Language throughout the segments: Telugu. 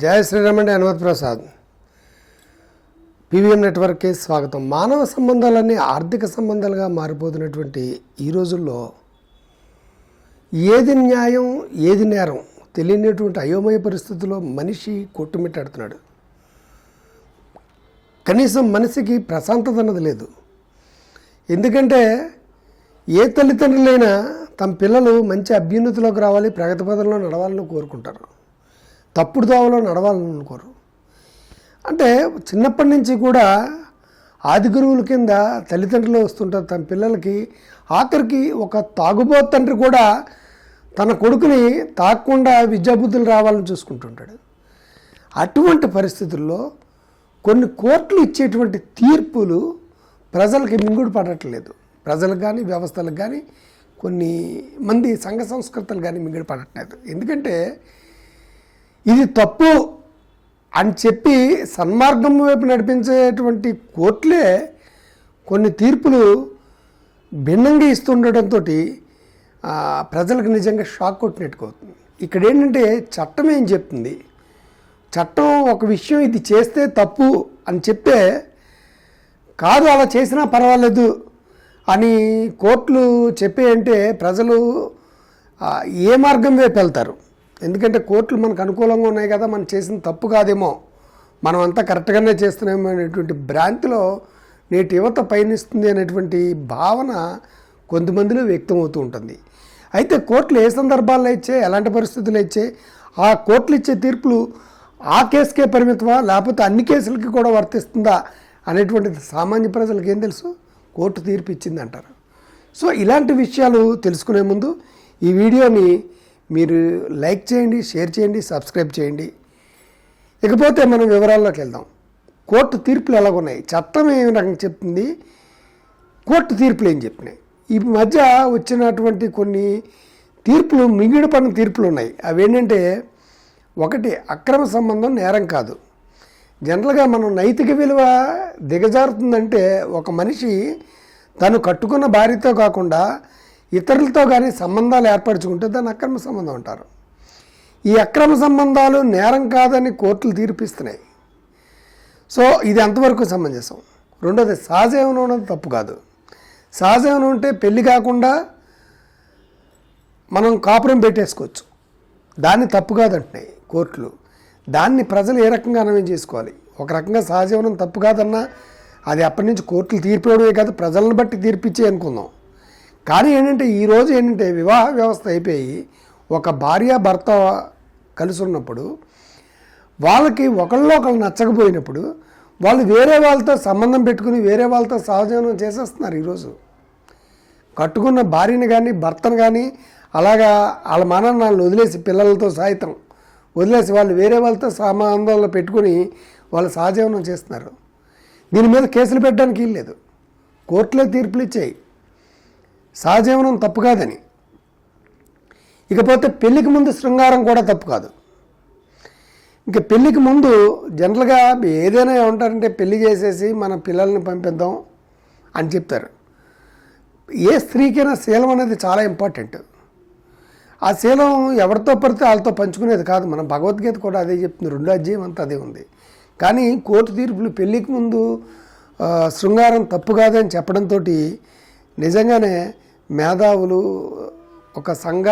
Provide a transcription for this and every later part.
జయ శ్రీరామండి హనుమత్ ప్రసాద్. పీవీఎం నెట్వర్క్కి స్వాగతం. మానవ సంబంధాలన్నీ ఆర్థిక సంబంధాలుగా మారిపోతున్నటువంటి ఈ రోజుల్లో ఏది న్యాయం ఏది నేరం తెలియనటువంటి అయోమయ పరిస్థితుల్లో మనిషి కొట్టుమిట్టాడుతున్నాడు. కనీసం మనిషికి ప్రశాంతత అన్నది లేదు. ఎందుకంటే ఏ తల్లిదండ్రులైనా తమ పిల్లలు మంచి అభ్యున్నతిలోకి రావాలి ప్రగతి పదంలో నడవాలని కోరుకుంటారు. తప్పుడు దోవలో నడవాలని అనుకోరు. అంటే చిన్నప్పటి నుంచి కూడా ఆది గురువుల కింద తల్లిదండ్రులు వస్తుంటారు. తన పిల్లలకి ఆఖరికి ఒక తాగుబోతు తండ్రి కూడా తన కొడుకుని తాకుండా విద్యాబుద్ధులు రావాలని చూసుకుంటుంటాడు. అటువంటి పరిస్థితుల్లో కొన్ని కోర్టులు ఇచ్చేటువంటి తీర్పులు ప్రజలకి మింగుడు పడట్లేదు. ప్రజలకు కానీ వ్యవస్థలకు కానీ కొన్ని మంది సంఘ సంస్కృతులు కానీ మింగుడు పడట్లేదు. ఎందుకంటే ఇది తప్పు అని చెప్పి సన్మార్గం వైపు నడిపించేటువంటి కోర్టులే కొన్ని తీర్పులు భిన్నంగా ఇస్తుండటంతో ప్రజలకు నిజంగా షాక్ కొట్టినట్టుగా అవుతుంది. ఇక్కడ ఏంటంటే చట్టం ఏం చెప్తుంది? చట్టం ఒక విషయం ఇది చేస్తే తప్పు అని చెప్తే కాదు అలా చేసినా పర్వాలేదు అని కోర్టులు చెప్పే అంటే ప్రజలు ఏ మార్గం వైపు వెళ్తారు? ఎందుకంటే కోర్టులు మనకు అనుకూలంగా ఉన్నాయి కదా మనం చేసిన తప్పు కాదేమో. మనం అంతా కరెక్ట్గానే చేస్తున్నామో అనేటువంటి భ్రాంతిలో నేటి యువత పయనిస్తుంది అనేటువంటి భావన కొంతమందిలో వ్యక్తమవుతూ ఉంటుంది. అయితే కోర్టులు ఏ సందర్భాల్లో ఇచ్చే ఎలాంటి పరిస్థితులు ఇచ్చే ఆ కోర్టులు ఇచ్చే తీర్పులు ఆ కేసుకే పరిమితమా లేకపోతే అన్ని కేసులకి కూడా వర్తిస్తుందా అనేటువంటిది సామాన్య ప్రజలకు ఏం తెలుసు? కోర్టు తీర్పు ఇచ్చింది అంటారు సో ఇలాంటి విషయాలు తెలుసుకునే ముందు ఈ వీడియోని మీరు లైక్ చేయండి షేర్ చేయండి సబ్స్క్రైబ్ చేయండి. ఇకపోతే మనం వివరాల్లోకి వెళ్దాం. కోర్టు తీర్పులు ఎలాగున్నాయి? చట్టం ఏమి రకంగా చెప్తుంది? కోర్టు తీర్పులు ఏం చెప్పినాయి? ఈ మధ్య వచ్చినటువంటి కొన్ని తీర్పులు మింగిడిపడిన తీర్పులు ఉన్నాయి. అవి ఏంటంటే ఒకటి అక్రమ సంబంధం నేరం కాదు. జనరల్గా మనం నైతిక విలువ దిగజారుతుందంటే ఒక మనిషి తను కట్టుకున్న భార్యతో కాకుండా ఇతరులతో కానీ సంబంధాలు ఏర్పరచుకుంటే దాన్ని అక్రమ సంబంధం అంటారు. ఈ అక్రమ సంబంధాలు నేరం కాదని కోర్టులు తీర్పిస్తున్నాయి. సో ఇది ఎంతవరకు సమంజసం? రెండోది సహజీవనం ఉన్నది తప్పు కాదు. సహజీవనం ఉంటే పెళ్ళి కాకుండా మనం కాపురం పెట్టేసుకోవచ్చు. దాన్ని తప్పు కాదంటున్నాయి కోర్టులు. దాన్ని ప్రజలు ఏ రకంగా అన్వయం చేసుకోవాలి? ఒక రకంగా సహజీవనం తప్పు కాదన్నా అది అప్పటి నుంచి కోర్టులు తీర్పివడమే కాదు ప్రజలను బట్టి తీర్పిచ్చే అనుకుందాం కానీ ఏంటంటే ఈరోజు ఏంటంటే వివాహ వ్యవస్థ అయిపోయి ఒక భార్య భర్త కలిసి ఉన్నప్పుడు వాళ్ళకి ఒకళ్ళు ఒకళ్ళు నచ్చకపోయినప్పుడు వాళ్ళు వేరే వాళ్ళతో సంబంధం పెట్టుకుని వేరే వాళ్ళతో సహజీవనం చేసేస్తున్నారు ఈరోజు కట్టుకున్న భార్యను కానీ భర్తను కానీ అలాగా వాళ్ళ మానన్నాళ్ళని వదిలేసి పిల్లలతో సాయితం వదిలేసి వాళ్ళు వేరే వాళ్ళతో సంబంధాలు పెట్టుకుని వాళ్ళు సహజీవనం చేస్తున్నారు. దీని మీద కేసులు పెట్టడానికి లేదు కోర్టులే తీర్పులు ఇచ్చాయి. సహజీవనం తప్పు కాదని. ఇకపోతే పెళ్ళికి ముందు శృంగారం కూడా తప్పు కాదు. ఇంకా పెళ్ళికి ముందు జనరల్గా ఏదైనా ఉంటారంటే పెళ్ళి చేసేసి మన పిల్లల్ని పంపిద్దాం అని చెప్తారు. ఏ స్త్రీకైనా శీలం అనేది చాలా ఇంపార్టెంట్. ఆ శీలం ఎవరితో పడితే వాళ్ళతో పంచుకునేది కాదు. మన భగవద్గీత కూడా అదే చెప్తుంది. రెండో అధ్యాయం అంతా అదే ఉంది. కానీ కోర్టు తీర్పులు పెళ్ళికి ముందు శృంగారం తప్పు కాదని చెప్పడంతో నిజంగానే మేధావులు ఒక సంఘ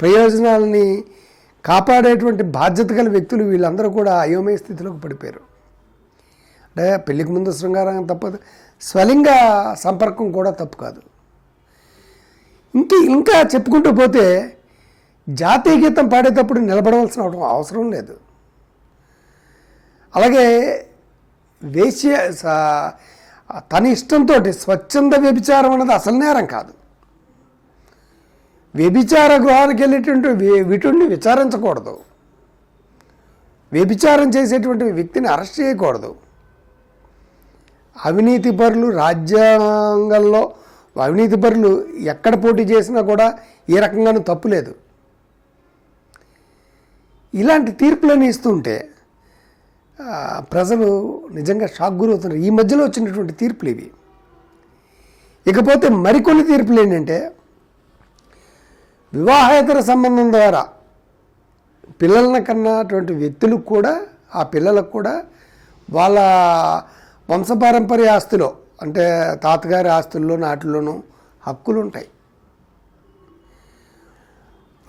ప్రయోజనాలని కాపాడేటువంటి బాధ్యత గల వ్యక్తులు వీళ్ళందరూ కూడా అయోమయ స్థితిలోకి పడిపోయారు. అంటే పెళ్ళికి ముందు శృంగారం తప్పదు స్వలింగ సంపర్కం కూడా తప్పు కాదు. ఇంక ఇంకా చెప్పుకుంటూ పోతే జాతీయ గీతం పాడేటప్పుడు నిలబడవలసిన అవడం అవసరం లేదు. అలాగే వేశ్య తన ఇష్టంతో స్వచ్ఛంద వ్యభిచారం అన్నది అసలు నేరం కాదు. వ్యభిచార గృహానికి వెళ్ళేటువంటి విటుడిని విచారించకూడదు. వ్యభిచారం చేసేటువంటి వ్యక్తిని అరెస్ట్ చేయకూడదు. అవినీతి పరులు రాజ్యాంగంలో అవినీతి పరులు ఎక్కడ పోటీ చేసినా కూడా ఏ రకంగానూ తప్పు లేదు. ఇలాంటి తీర్పులను ఇస్తుంటే ప్రజలు నిజంగా షాక్ గురవుతున్నారు. ఈ మధ్యలో వచ్చినటువంటి తీర్పులు ఇవి. ఇకపోతే మరికొన్ని తీర్పులు ఏంటంటే వివాహేతర సంబంధం ద్వారా పిల్లల కన్నటువంటి వ్యక్తులు వ్యక్తులకు కూడా ఆ పిల్లలకు కూడా వాళ్ళ వంశపారంపర్య ఆస్తిలో అంటే తాతగారి ఆస్తుల్లో నాటిలోనూ హక్కులు ఉంటాయి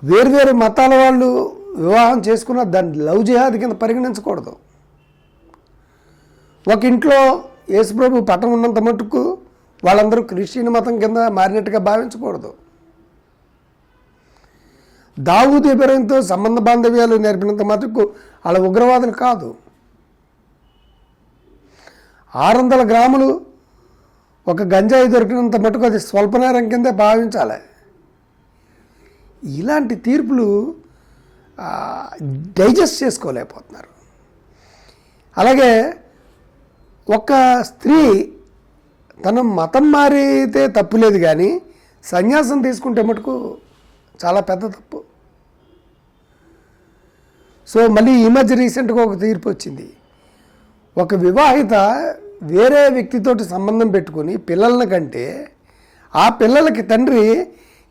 వేరువేరు మతాల వాళ్ళు వివాహం చేసుకున్న దాన్ని లవ్ జిహాద్ కింద పరిగణించకూడదు. ఒక ఇంట్లో యేసుప్రభు పటం ఉన్నంత మటుకు వాళ్ళందరూ క్రిస్టియన్ మతం కింద మారినట్టుగా భావించకూడదు. దావూద్ ఇబ్రహీంతో సంబంధ బాంధవ్యాలు నేర్పినంత మటుకు వాళ్ళ ఉగ్రవాదులు కాదు. ఆరు వందల గ్రాములు ఒక గంజాయి దొరికినంత మటుకు అది స్వల్పనేరం కిందే భావించాలి. ఇలాంటి తీర్పులు డైజెస్ట్ చేసుకోలేకపోతున్నారు. అలాగే ఒక స్త్రీ తన మతం మారితే తప్పులేదు కానీ సన్యాసం తీసుకుంటే మటుకు చాలా పెద్ద తప్పు. సో మళ్ళీ ఈ మధ్య రీసెంట్గా ఒక తీర్పు వచ్చింది. ఒక వివాహిత వేరే వ్యక్తితోటి సంబంధం పెట్టుకుని పిల్లల కంటే ఆ పిల్లలకి తండ్రి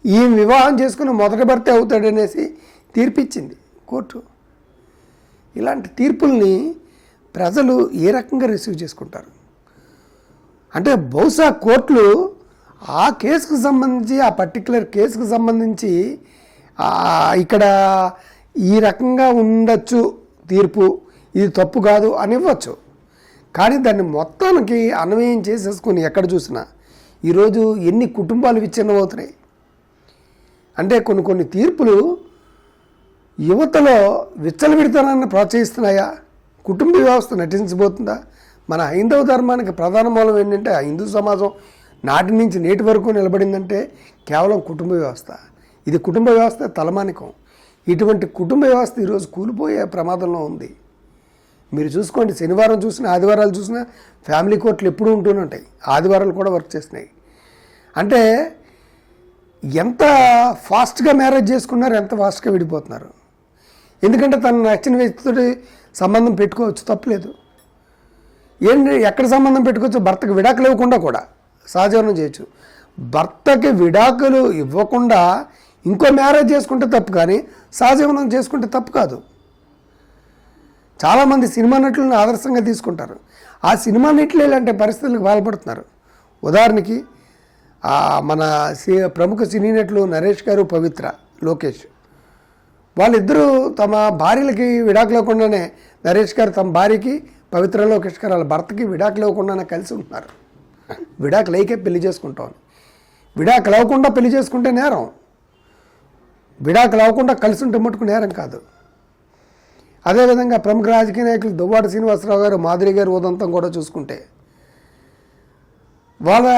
ఈ వివాహం చేసుకుని మొదటి భర్త అవుతాడనేసి తీర్పిచ్చింది కోర్టు. ఇలాంటి తీర్పుల్ని ప్రజలు ఏ రకంగా రిసీవ్ చేసుకుంటారు? అంటే బహుశా కోర్టులు ఆ కేసుకు సంబంధించి ఆ పర్టికులర్ కేసుకు సంబంధించి ఇక్కడ ఈ రకంగా ఉండొచ్చు తీర్పు ఇది తప్పు కాదు అని ఇవ్వచ్చు. కానీ దాన్ని మొత్తానికి అన్వయం చేసేసుకొని ఎక్కడ చూసినా ఈరోజు ఎన్ని కుటుంబాలు విచ్ఛిన్నమవుతున్నాయి? అంటే కొన్ని కొన్ని తీర్పులు యువతలో విచ్చలవిడితనాన్ని ప్రోత్సహిస్తున్నాయా? కుటుంబ వ్యవస్థ నటించబోతుందా? మన హైందవ ధర్మానికి ప్రధాన మూలం ఏంటంటే ఆ హిందూ సమాజం నాటి నుంచి నేటి వరకు నిలబడిందంటే కేవలం కుటుంబ వ్యవస్థ. ఇది కుటుంబ వ్యవస్థ తలమానికం. ఇటువంటి కుటుంబ వ్యవస్థ ఈరోజు కూలిపోయే ప్రమాదంలో ఉంది. మీరు చూసుకోండి శనివారం చూసినా ఆదివారాలు చూసినా ఫ్యామిలీ కోర్టులు ఎప్పుడూ ఉంటూనే ఉంటాయి. ఆదివారాలు కూడా వర్క్ చేస్తున్నాయి. అంటే ఎంత ఫాస్ట్గా మ్యారేజ్ చేసుకున్నారు ఎంత ఫాస్ట్గా విడిపోతున్నారు. ఎందుకంటే తను నచ్చిన వ్యక్తితో సంబంధం పెట్టుకోవచ్చు తప్పలేదు. ఏంటి ఎక్కడ సంబంధం పెట్టుకోవచ్చు? భర్తకు విడాకులు ఇవ్వకుండా కూడా. సహజీవనం చేయొచ్చు. భర్తకి విడాకులు ఇవ్వకుండా ఇంకో మ్యారేజ్ చేసుకుంటే తప్పు కానీ సహజీవనం చేసుకుంటే తప్పు కాదు. చాలామంది సినిమా నటులను ఆదర్శంగా తీసుకుంటారు. ఆ సినిమా నటులు ఇలాంటి పరిస్థితులకు బాధపడుతున్నారు ఉదాహరణకి మన సి ప్రముఖ సినీ నటులు నరేష్ గారు పవిత్ర లోకేష్. వాళ్ళిద్దరూ తమ భార్యలకి విడాకులు ఇవ్వకుండానే నరేష్ గారు తమ భార్యకి పవిత్ర లోకేష్ గారు వాళ్ళ భర్తకి విడాకులు ఇవ్వకుండానే కలిసి ఉంటున్నారు విడాకులు అయికే పెళ్ళి చేసుకుంటాం విడాకులు అవ్వకుండా పెళ్ళి చేసుకుంటే నేరం. విడాకులు అవ్వకుండా కలిసి ఉంటే మటుకు నేరం కాదు. అదేవిధంగా ప్రముఖ రాజకీయ నాయకులు దువ్వాడ శ్రీనివాసరావు గారు మాధురి గారు ఉదంతం కూడా చూసుకుంటే వాళ్ళ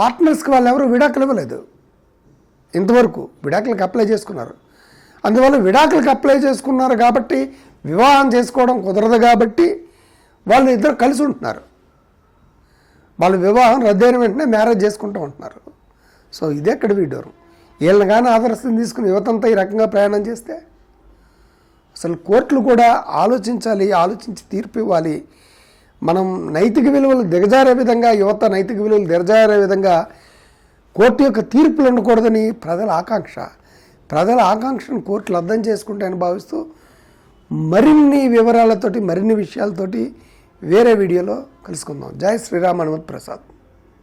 పార్ట్నర్స్కి వాళ్ళు ఎవరు విడాకులు ఇవ్వలేదు. ఇంతవరకు విడాకులకు అప్లై చేసుకున్నారు. అందువల్ల విడాకులకు అప్లై చేసుకున్నారు కాబట్టి వివాహం చేసుకోవడం కుదరదు కాబట్టి వాళ్ళు ఇద్దరు కలిసి ఉంటున్నారు. వాళ్ళు వివాహం రద్దయిన వెంటనే మ్యారేజ్ చేసుకుంటూ ఉంటున్నారు. సో ఇదే ఇక్కడ వీడోరు వీళ్ళని కానీ ఆదర్శం తీసుకుని యువతంతా ఈ రకంగా ప్రయాణం చేస్తే అసలు కోర్టులు కూడా ఆలోచించాలి ఆలోచించి తీర్పు ఇవ్వాలి. మనం నైతిక విలువలు దిగజారే విధంగా యువత నైతిక విలువలు దిగజారే విధంగా కోర్టు యొక్క తీర్పులు ఉండకూడదని ప్రజల ఆకాంక్ష. ప్రజల ఆకాంక్షను కోర్టులు అర్థం చేసుకుంటాయని భావిస్తూ మరిన్ని వివరాలతోటి మరిన్ని విషయాలతోటి వేరే వీడియోలో కలుసుకుందాం. జై శ్రీరామ్ హనుమత్ ప్రసాద్.